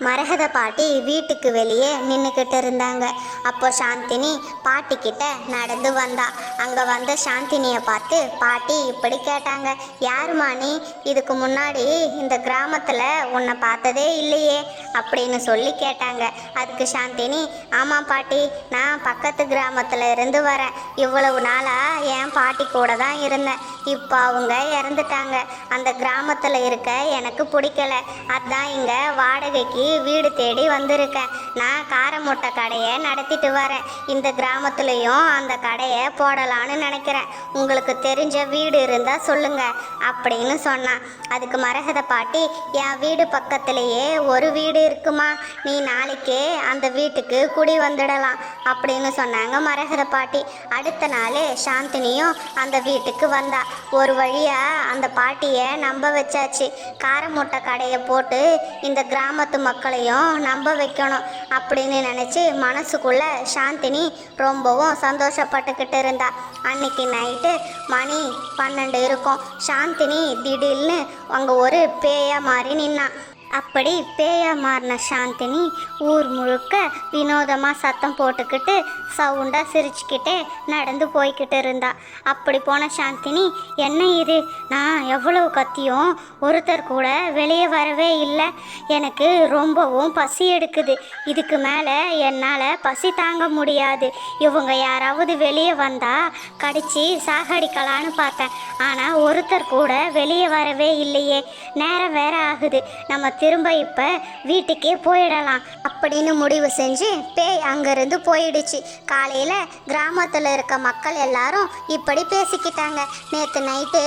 மரகத பாட்டி வீட்டுக்கு வெளியே நின்றுக்கிட்டு இருந்தாங்க. அப்போ சாந்தினி பாட்டி கிட்ட நடந்து வந்தா. அங்கே வந்த சாந்தினியை பார்த்து பாட்டி இப்படி கேட்டாங்க. யாருமா நீ? இதுக்கு முன்னாடி இந்த கிராமத்தில் உன்னை பார்த்ததே இல்லையே. அப்படின்னு சொல்லி கேட்டாங்க. அதுக்கு சாந்தினி ஆமாம் பாட்டி நான் பக்கத்து கிராமத்தில் இருந்து வரேன். இவ்வளவு நாளாக என் பாட்டி கூட தான் இருந்தேன். இப்போ அவங்க இறந்துட்டாங்க. அந்த கிராமத்தில் இருக்க எனக்கு பிடிக்கல. அதான் இங்கே வாடகைக்கு வீடு தேடி வந்திருக்கேன். நான் காரமுட்டை கடையை நடத்திட்டு வரேன். இந்த கிராமத்துலேயும் அந்த கடையை போடலான்னு நினைக்கிறேன். உங்களுக்கு தெரிஞ்ச வீடு இருந்தால் சொல்லுங்க அப்படின்னு சொன்னான். அதுக்கு மரகத பாட்டி என் வீடு பக்கத்திலேயே ஒரு வீடு இருக்குமா? நீ நாளைக்கே அந்த வீட்டுக்கு குடி வந்துடலாம் அப்படின்னு சொன்னாங்க மரகத பாட்டி. அடுத்த நாள் சாந்தினியும் அந்த வீட்டுக்கு வந்தா. ஒரு வழியாக அந்த பாட்டியை நம்ப வச்சாச்சு. காரமூட்டை கடையை போட்டு இந்த கிராமத்து மக்களையும் நம்ப வைக்கணும் அப்படின்னு நினச்சி மனசுக்குள்ள சாந்தினி ரொம்பவும் சந்தோஷப்பட்டுக்கிட்டு இருந்தா. அன்னைக்கு நைட்டு மணி பன்னெண்டு இருக்கும். சாந்தினி திடீர்னு அங்கே ஒரு பேயா மாறி நின்னான் அப்படி பேயா மாறின சாந்தினி ஊர் முழுக்க வினோதமாக சத்தம் போட்டுக்கிட்டு சவுண்டாக சிரிச்சுக்கிட்டே நடந்து போய்கிட்டு இருந்தா. அப்படி போன சாந்தினி என்ன இது? நான் எவ்வளவு கத்தியும் ஒருத்தர் கூட வெளியே வரவே இல்லை. எனக்கு ரொம்பவும் பசி எடுக்குது. இதுக்கு மேலே என்னால் பசி தாங்க முடியாது. இவங்க யாராவது வெளியே வந்தால் கடிச்சு சாகடிக்கலான்னு பார்த்தேன். ஆனால் ஒருத்தர் கூட வெளியே வரவே இல்லையே. நேரம் வேற ஆகுது. நம்ம திரும்ப இப்போ வீட்டுக்கே போயிடலாம் அப்படின்னு முடிவு செஞ்சு பேய் அங்கேருந்து போயிடுச்சு. காலையில் கிராமத்தில் இருக்க மக்கள் எல்லாரும் இப்படி பேசிக்கிட்டாங்க. நேற்று நைட்டு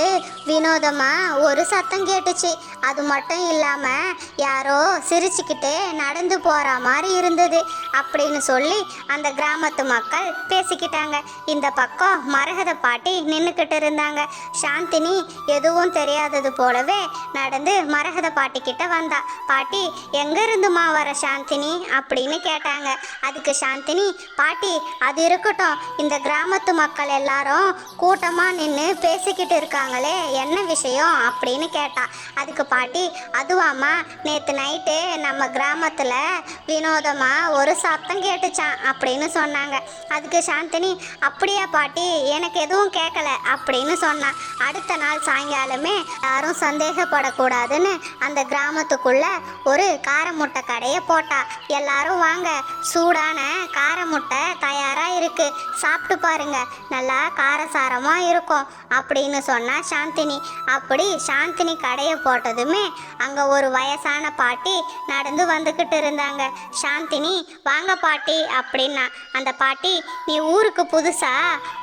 வினோதமாக ஒரு சத்தம் கேட்டுச்சு. அது மட்டும் இல்லாமல் யாரோ சிரிச்சுக்கிட்டே நடந்து போகிற மாதிரி இருந்தது அப்படின்னு சொல்லி அந்த கிராமத்து மக்கள் பேசிக்கிட்டாங்க. இந்த பக்கம் மரகத பாட்டி நின்றுக்கிட்டு இருந்தாங்க. சாந்தினி எதுவும் தெரியாதது போலவே நடந்து மரகத பாட்டி கிட்ட வந்தா பாட்டி எங்கேருந்துமா வர சாந்தினி? அப்படின்னு கேட்டாங்க. அதுக்கு சாந்தினி பாட்டி அது இருக்கட்டும். இந்த கிராமத்து மக்கள் எல்லாரும் கூட்டமாக நின்று பேசிக்கிட்டு இருக்காங்களே என்ன விஷயம்? அப்படின்னு கேட்டா. அதுக்கு பாட்டி அதுவாம்மா நேற்று நைட்டு நம்ம கிராமத்தில் வினோதமாக ஒரு சப்தம் கேட்டுச்சான் அப்படின்னு சொன்னாங்க. அதுக்கு சாந்தினி அப்படியா பாட்டி எனக்கு எதுவும் கேட்கல அப்படின்னு சொன்னான் அடுத்த நாள் சாயங்காலமே யாரும் சந்தேகப்படக்கூடாதுன்னு அந்த கிராமத்துக்குள்ள ஒரு கார முட்டை கடையை போட்டா. எல்லாரும் வாங்க சூடான கார முட்டை தயாராக இருக்கு. சாப்பிட்டு பாருங்க நல்லா காரசாரமாக இருக்கும் அப்படின்னு சொன்னா சாந்தினி. அப்படி சாந்தினி கடையை போட்டதுமே அங்கே ஒரு வயசான பாட்டி நடந்து வந்துக்கிட்டு இருந்தாங்க. சாந்தினி வாங்க பாட்டி அப்படின்னா அந்த பாட்டி நீ ஊருக்கு புதுசா?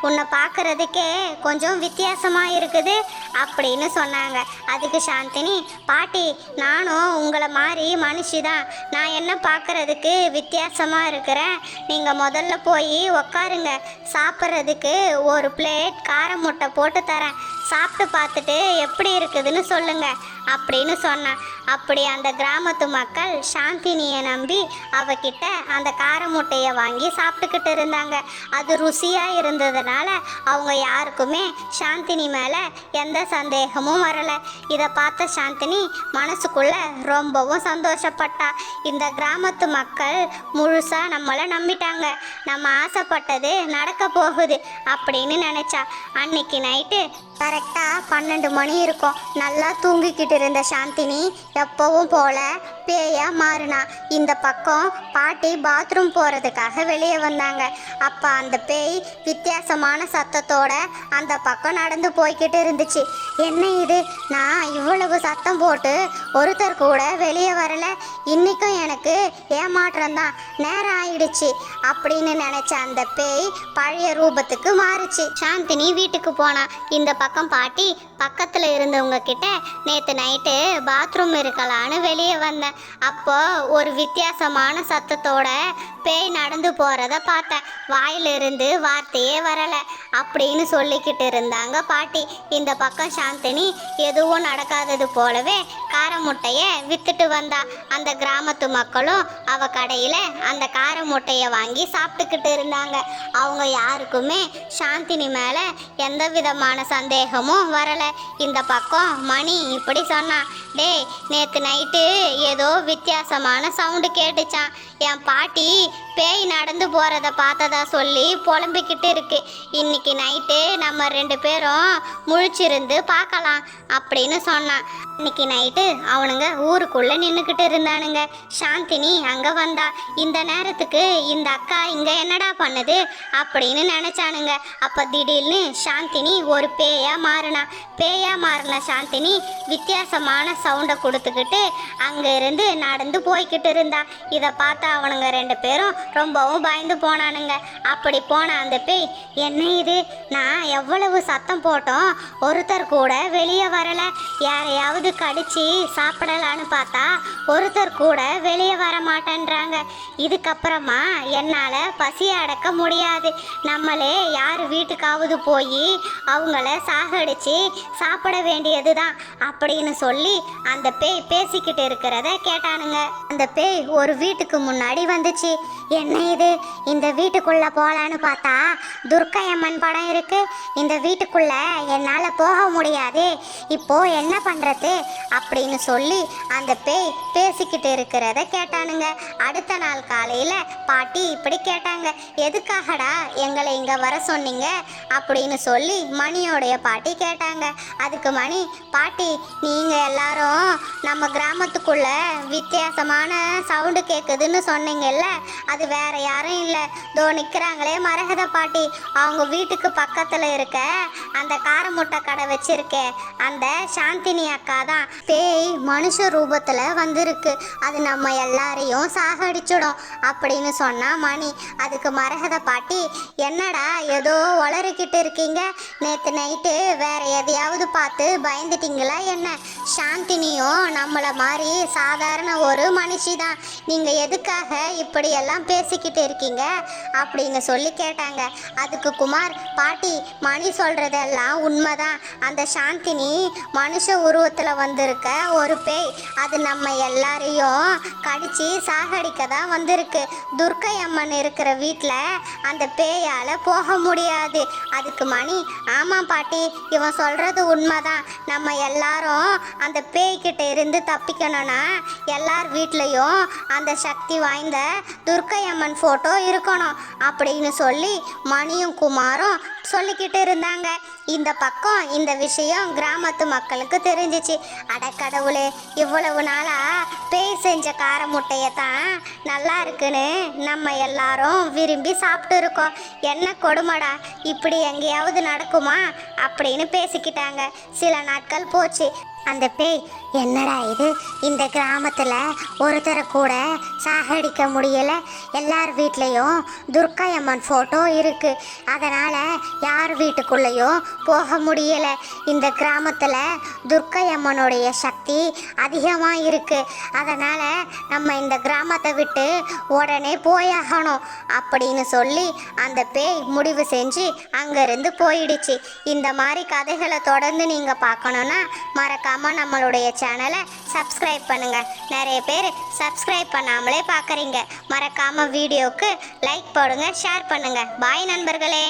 உன்னை பார்க்கறதுக்கே கொஞ்சம் வித்தியாசமாக இருக்குது அப்படின்னு சொன்னாங்க. அதுக்கு சாந்தினி பாட்டி நானும் உங்களை மாதிரி மனுஷி தான் நான் என்ன பார்க்கறதுக்கு வித்தியாசமாக இருக்கிறேன்? நீங்கள் முதல்ல போய் உக்காருங்க. சாப்பிட்றதுக்கு ஒரு பிளேட் கார முட்டை போட்டு தரேன். சாப்பிட்டு பார்த்துட்டு எப்படி இருக்குதுன்னு சொல்லுங்கள் அப்படின்னு சொன்னான். அப்படி அந்த கிராமத்து மக்கள் சாந்தினியை நம்பி அவகிட்ட அந்த கார முட்டையை வாங்கி சாப்பிட்டுக்கிட்டு இருந்தாங்க. அது ருசியாக இருந்ததுனால அவங்க யாருக்குமே சாந்தினி மேலே எந்த சந்தேகமும் வரலை. இதை பார்த்த சாந்தினி மனசுக்குள்ள ரொம்பவும் சந்தோஷப்பட்டா. இந்த கிராமத்து மக்கள் முழுசாக நம்மளை நம்பிட்டாங்க. நம்ம ஆசைப்பட்டது நடக்க போகுது அப்படின்னு நினச்சா. அன்னைக்கு நைட்டு கரெக்டாக பன்னெண்டு மணி இருக்கும். நல்லா தூங்கிக்கிட்டு இருந்த சாந்தினி எப்பவும் போல பேயா மாறினா? இந்த பக்கம் பாட்டி பாத்ரூம் போகிறதுக்காக வெளியே வந்தாங்க. அப்போ அந்த பேய் வித்தியாசமான சத்தத்தோட அந்த பக்கம் நடந்து போய்கிட்டு இருந்துச்சு. என்ன இது? நான் இவ்வளவு சத்தம் போட்டு ஒருத்தர் கூட வெளியே வரல. இன்னைக்கும் எனக்கு ஏமாற்றம் தான். நேரம் ஆயிடுச்சு. அப்படின்னு நினைச்ச அந்த பேய் பழைய ரூபத்துக்கு மாறுச்சு. சாந்தினி வீட்டுக்கு போனா இந்த பக்கம் பாட்டி பக்கத்தில் இருந்தவங்க கிட்ட நேற்று நைட்டு பாத்ரூம் இருக்கலான்னு வெளியே வந்தேன். அப்போ ஒரு வித்தியாசமான சத்தத்தோட பேய் நடந்து போகிறத பார்த்தேன். வாயிலிருந்து வார்த்தையே வரலை. அப்படின்னு சொல்லிக்கிட்டு இருந்தாங்க பாட்டி. இந்த பக்கம் சாந்தினி எதுவும் நடக்காதது போலவே காரமுட்டையை விற்றுட்டு வித்துட்டு வந்தா. அந்த கிராமத்து மக்களும் அவ கடையில் அந்த காரமுட்டையை வாங்கி சாப்பிட்டுக்கிட்டு இருந்தாங்க. அவங்க யாருக்குமே சாந்தினி மேலே எந்த விதமான சந்தேகமும் வரலை. இந்த பக்கம் மணி இப்படி சொன்னான் டேய் நேற்று நைட்டு ஏதோ ஏதோ வித்தியாசமான சவுண்டு கேட்டுச்சான் என் பாட்டி பேய் நடந்து போகிறத பார்த்ததா சொல்லி புலம்பிக்கிட்டு இருக்கு. இன்னைக்கு நைட்டு நம்ம ரெண்டு பேரும் முழிச்சிருந்து பார்க்கலாம் அப்படின்னு சொன்னான். இன்னைக்கு நைட்டு அவனுங்க ஊருக்குள்ளே நின்றுக்கிட்டு இருந்தானுங்க. சாந்தினி அங்கே வந்தா இந்த நேரத்துக்கு இந்த அக்கா இங்கே என்னடா பண்ணுது அப்படின்னு நினச்சானுங்க. அப்போ திடீர்னு சாந்தினி ஒரு பேயாக மாறினா பேயாக மாறின சாந்தினி வித்தியாசமான சவுண்டை கொடுத்துக்கிட்டு அங்கே இருந்து நடந்து போய்கிட்டு இருந்தா. இதை பார்த்து அவனுங்க ரெண்டு பேரும் ரொம்பவும் பயந்து போனானுங்க. அப்படி போன அந்த பேய் என்ன இது? நான் எவ்வளவு சத்தம் போட்டோம்? ஒருத்தர் கூட வெளியே வரல. யாரையாவது கடிச்சு சாப்பிடலான்னு பார்த்தா ஒருத்தர் கூட வெளியே வர மாட்டேன்றாங்க. இதுக்கப்புறமா என்னால் பசி அடக்க முடியாது. நம்மளே யார் வீட்டுக்காவது போய் அவங்கள சாகடிச்சு சாப்பிட வேண்டியது தான் அப்படின்னு சொல்லி அந்த பேய் பேசிக்கிட்டு இருக்கிறத கேட்டானுங்க. அந்த பேய் ஒரு வீட்டுக்கு முன்னாடி வந்துச்சு. என்ன இது? இந்த வீட்டுக்குள்ள போலான்னு பார்த்தா துர்க்கையம்மன் படம் இருக்கு. இந்த வீட்டுக்குள்ள என்னால் போக முடியாது. இப்போ என்ன பண்றது? அப்படின்னு சொல்லி அந்த பேய் பேசிக்கிட்டு இருக்கிறத கேட்டானுங்க. அடுத்த நாள் காலையில் பாட்டி இப்படி கேட்டாங்க. எதுக்காகடா எங்களை இங்கே வர சொன்னீங்க? அப்படின்னு சொல்லி மணியோடைய பாட்டி கேட்டாங்க. அதுக்கு மணி பாட்டி நீங்கள் எல்லாரும் நம்ம கிராமத்துக்குள்ள வித்தியாசமான சவுண்டு கேட்குதுன்னு சொன்னீங்கல்ல. அது வேற யாரும் இல்லை. தோ நிற்கிறாங்களே மரகத பாட்டி அவங்க வீட்டுக்கு பக்கத்தில் இருக்க அந்த கார முட்டை கடை வச்சிருக்கே. அந்த சாந்தினி அக்கா தான் பேய் மனுஷ ரூபத்தில் வந்திருக்கு. அது நம்ம எல்லாரையும் சாகடிச்சிடும் அப்படின்னு சொன்னா மணி. அதுக்கு மரகத பாட்டி என்னடா ஏதோ உளறிக்கிட்டு இருக்கீங்க? நேற்று நைட்டு வேற எதையாவது பார்த்து பயந்துட்டீங்களா என்ன? சாந்தினியும் நம்மளை மாதிரி சாதாரண ஒரு மனுஷி தான். நீங்கள் எதுக்காக இப்படியெல்லாம் பேசிக்கிட்டு இருக்கீங்க? அப்படின்னு சொல்லி கேட்டாங்க. அதுக்கு குமார் பாட்டி மணி சொல்கிறதெல்லாம் உண்மைதான். அந்த சாந்தினி மனுஷ உருவத்தில் வந்திருக்க ஒரு பேய். அது நம்ம எல்லாரையும் கடித்து சாகடிக்க தான் வந்திருக்கு. துர்க்கை அம்மன் இருக்கிற வீட்டில் அந்த பேயால் போக முடியாது. அதுக்கு மணி ஆமாம் பாட்டி இவன் சொல்கிறது உண்மைதான். நம்ம எல்லாரும் அந்த பேய்கிட்ட இருந்து தப்பிக்கணும்னா எல்லார் வீட்லேயும் அந்த சக்தி வாய்ந்த துர்க்கை அம்மன் ஃபோட்டோ இருக்கணும் அப்படின்னு சொல்லி மணியும் குமாரும் சொல்லிக்கிட்டு இருந்தாங்க. இந்த பக்கம் இந்த விஷயம் கிராமத்து மக்களுக்கு தெரிஞ்சிச்சு. அடக்கடவுளே இவ்வளவு நாளாக பேய் செஞ்ச கார முட்டையை தான் நல்லா இருக்குன்னு நம்ம எல்லாரும் விரும்பி சாப்பிட்டு இருக்கோம். என்ன கொடுமடா இப்படி எங்கேயாவது நடக்குமா அப்படின்னு பேசிக்கிட்டாங்க. சில நாட்கள் போச்சு. அந்த பேய் என்னடா இது? இந்த கிராமத்தில் ஒருத்தரை கூட சாகடிக்க முடியலை. எல்லார் வீட்லேயும் துர்க்கை அம்மன் ஃபோட்டோ இருக்குது அதனால் யார் வீட்டுக்குள்ளேயும் போக முடியலை. இந்த கிராமத்தில் துர்க்கை அம்மனுடைய சக்தி அதிகமாக இருக்குது அதனால் நம்ம இந்த கிராமத்தை விட்டு உடனே போயாகணும். அப்படின்னு சொல்லி அந்த பேய் முடிவு செஞ்சு அங்கேருந்து போயிடுச்சு. இந்த மாதிரி கதைகளை தொடர்ந்து நீங்கள் பார்க்கணுன்னா மறக்காமல் நம்மளுடைய சேனலை சப்ஸ்கிரைப் பண்ணுங்கள் நிறைய பேர் சப்ஸ்கிரைப் பண்ணாமலே பார்க்குறீங்க மறக்காமல் வீடியோவுக்கு லைக் போடுங்க ஷேர் பண்ணுங்கள் பாய் நண்பர்களே.